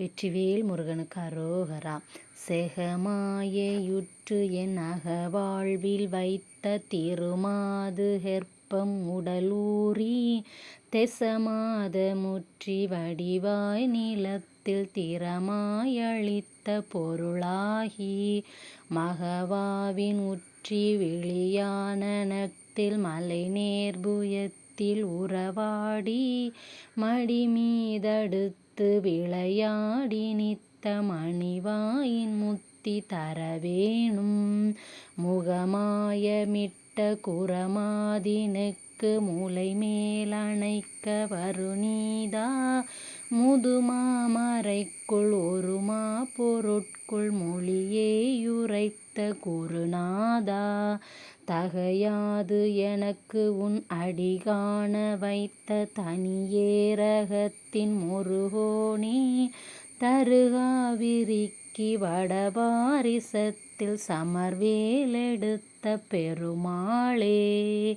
வெற்றிவேல் முருகனுக்கு அரோகரா. செகமாயையுற்று என் அகவாழ்வில் வைத்த திருமாது ஹெற்பம் உடலூறி தெசமாத முற்றி வடிவாய் நிலத்தில் திறமாயளித்த பொருளாகி மகவாவின் உற்றி விழியானனத்தில் மலை நேர்புயத்தில் உறவாடி மடிமீதடுத்து விளையாடி நித்த மணிவாயின் முத்தி தரவேணும். முகமாயமிட்ட குரமாதினுக்கு முலை மேலணைக்க வருநீதா முதுமாமரைக்குள் ஒருமா பொருட்குள் மொழியே யுரைத்த குருநாதா. தகையாது எனக்கு உன் அடிகாண வைத்த தனியே ரகத்தின் முருகோனே. தருகாவிரிக்கி வடபாரிசத்தில் சமர்வேலெடுத்த பெருமாளே.